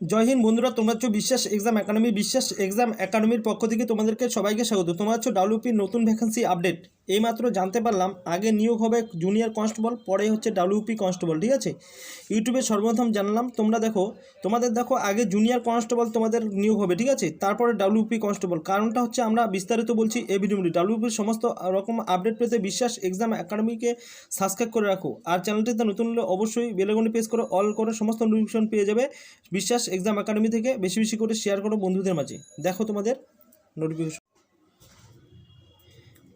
জয় বন্ধুরা, তোমরা হচ্ছে বিশ্বাস এক্সাম একাডেমি বিশ্বাস এক্সাম একাডেমির পক্ষ থেকে তোমাদেরকে সবাইকে স্বাগত। তোমরা হচ্ছে ডাব্লিউপির নতুন ভ্যাকেন্সি আপডেট এইমাত্র জানতে পারলাম, আগে নিয়োগ হবে জুনিয়র কনস্টেবল পরে হচ্ছে ডাব্লিউপি কনস্টেবল ঠিক আছে? ইউটিউবে সর্বপ্রথম জানলাম, তোমরা দেখো, তোমাদের দেখো আগে জুনিয়র কনস্টেবল তোমাদের নিয়োগ হবে, ঠিক আছে? তারপরে ডাব্লিউপি কনস্টেবল কারণটা হচ্ছে আমরা বিস্তারিত বলছি এই ভিডিওটি ডাব্লিউপির সমস্ত রকম আপডেট পেতে বিশ্বাস এক্সাম একাডেমিকে সাবস্ক্রাইব করে রাখো। আর চ্যানেলটিতে নতুন হলে অবশ্যই বেলেগনি প্রেস করে অল করে, সমস্ত নোটিফিকেশন পেয়ে যাবে। বিশ্বাস এক্সাম একাডেমি থেকে বেশি বেশি করে শেয়ার করো বন্ধুদের মাঝে। দেখো তোমাদের নোটিফিকেশন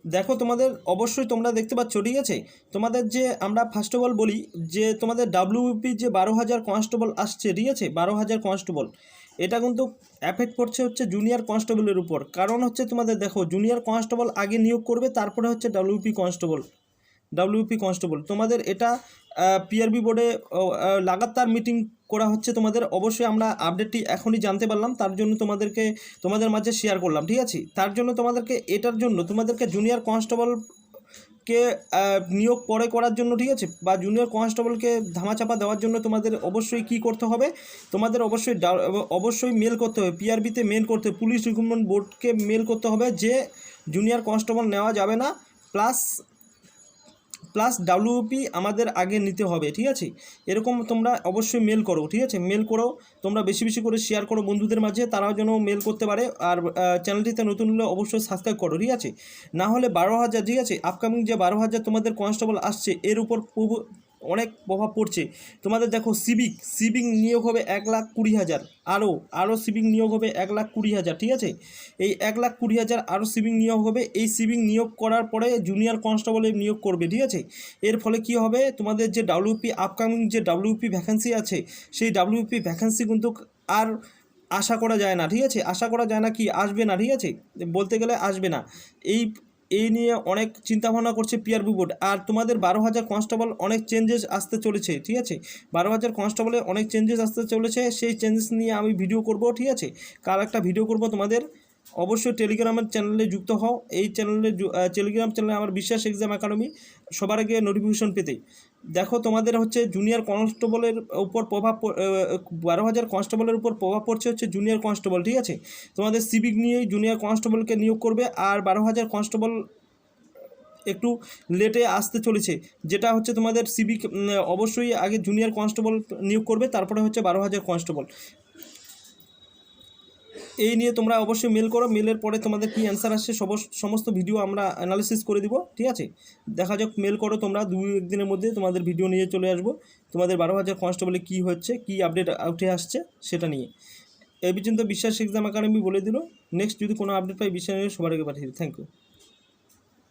দেখো তোমাদের অবশ্যই তোমরা দেখতে পাচ্ছ, ঠিক আছে? তোমাদের যে আমরা ফার্স্ট অফ অল বলি যে তোমাদের ডাব্লিউপি যে বারো হাজার কনস্টেবল আসছে, ঠিক আছে? বারো হাজার কনস্টেবল এটা কিন্তু অ্যাফেক্ট করছে হচ্ছে জুনিয়র কনস্টেবলের উপর। কারণ হচ্ছে তোমাদের দেখো জুনিয়র কনস্টেবল আগে নিয়োগ করবে, তারপরে হচ্ছে ডাব্লিউপি কনস্টেবল ডাব্লিউপি কনস্টেবল তোমাদের এটা পিআরবি বোর্ডে লাগাতার মিটিং করা হচ্ছে তোমাদের। অবশ্যই আমরা আপডেটটি এখনই জানতে পারলাম। তার জন্য তোমাদেরকে, তোমাদের মাঝে শেয়ার করলাম, ঠিক আছে? তার জন্য তোমাদেরকে, এটার জন্য তোমাদেরকে জুনিয়র কনস্টেবল কে নিয়োগ পরে করার জন্য, ঠিক আছে? বা জুনিয়র কনস্টেবলকে ধামাচাপা দেওয়ার জন্য তোমাদের অবশ্যই কি করতে হবে? তোমাদের অবশ্যই অবশ্যই মেল করতে হবে। পিআরবিতে মেল করতে হবে। পুলিশ রিক্রুটমেন্ট বোর্ডকে মেল করতে হবে যে জুনিয়র কনস্টেবল নেওয়া যাবে না। প্লাস প্লাস ডাব্লিউপি আমাদের আগে নিতে হবে, ঠিক আছে? এরকম তোমরা অবশ্যই মেল করো, ঠিক আছে? মেল করো, তোমরা বেশি বেশি করে শেয়ার করো বন্ধুদের মাঝে, তারাও যেন মেল করতে পারে, আর চ্যানেলটিতে নতুন হলে অবশ্যই সাবস্ক্রাইব করো, ঠিক আছে? না হলে বারো হাজার, ঠিক আছে? আপকামিং যে বারো হাজার তোমাদের কনস্টেবল আসছে, এর উপর অনেক প্রভাব পড়ছে। তোমাদের দেখো সিভিক সিভিক নিয়োগ হবে এক লাখ কুড়ি হাজার। আরও আরও সিভিক নিয়োগ হবে এক লাখ কুড়ি হাজার, ঠিক আছে? এই এক লাখ কুড়ি হাজার আরও সিভিং নিয়োগ হবে, এই সিভিং নিয়োগ করার পরে জুনিয়র কনস্টেবলে নিয়োগ করবে, ঠিক আছে? এর ফলে কি হবে? তোমাদের যে ডাব্লিউপি আপকামিং যে ডাব্লিউপি ভ্যাকেন্সি আছে, সেই ডাব্লিউপি ভ্যাকেন্সি কিন্তু আর আশা করা যায় না, ঠিক আছে? আশা করা যায় না কি? আসবে না, ঠিক আছে? বলতে গেলে আসবে না। এই এই নিয়ে অনেক চিন্তাভাবনা করছে পিআরবি বোর্ড আর তোমাদের বারো হাজার কনস্টেবল অনেক চেঞ্জেস আসতে চলেছে, ঠিক আছে? বারো হাজার কনস্টেবলে অনেক চেঞ্জেস আসতে চলেছে, সেই চেঞ্জেস নিয়ে আমি ভিডিও করব, ঠিক আছে? কাল একটা ভিডিও করব তোমাদের। অবশ্যই টেলিগ্রামের চ্যানেলে যুক্ত হও। এই চ্যানেলে টেলিগ্রাম চ্যানেলে আমার বিশ্বাস এক্সাম একাডেমি সবার আগে নোটিফিকেশন পেতে। দেখো তোমাদের হচ্ছে জুনিয়র কনস্টেবলের উপর প্রভাব বারো হাজার কনস্টেবলের উপর প্রভাব পড়ছে হচ্ছে জুনিয়র কনস্টেবল ঠিক আছে? তোমাদের সিভিক নিয়েই জুনিয়র কনস্টেবলকে নিয়োগ করবে আর বারো হাজার কনস্টেবল একটু লেটে আসতে চলেছে। যেটা হচ্ছে তোমাদের সিভিক অবশ্যই আগে জুনিয়র কনস্টেবল নিয়োগ করবে, তারপরে হচ্ছে বারো হাজার কনস্টেবল এই নিয়ে তোমরা অবশ্যই মেল করো মেলের পরে তোমাদের কি অ্যান্সার আসছে সমস্ত ভিডিও আমরা অ্যানালিসিস করে দিব, ঠিক আছে? দেখা যাক মেল করো তোমরা দুই একদিনের মধ্যে তোমাদের ভিডিও নিয়ে চলে আসব। তোমাদের বারো হাজার কনস্টেবলে কী হচ্ছে, কী আপডেট উঠে আসছে, সেটা নিয়ে। এই পর্যন্ত বিশ্বাস এক্সাম একাডেমি বলে দিল। নেক্সট যদি কোনো আপডেট পাই, বিশ্বাস সবার আগে পাঠিয়ে থ্যাংক ইউ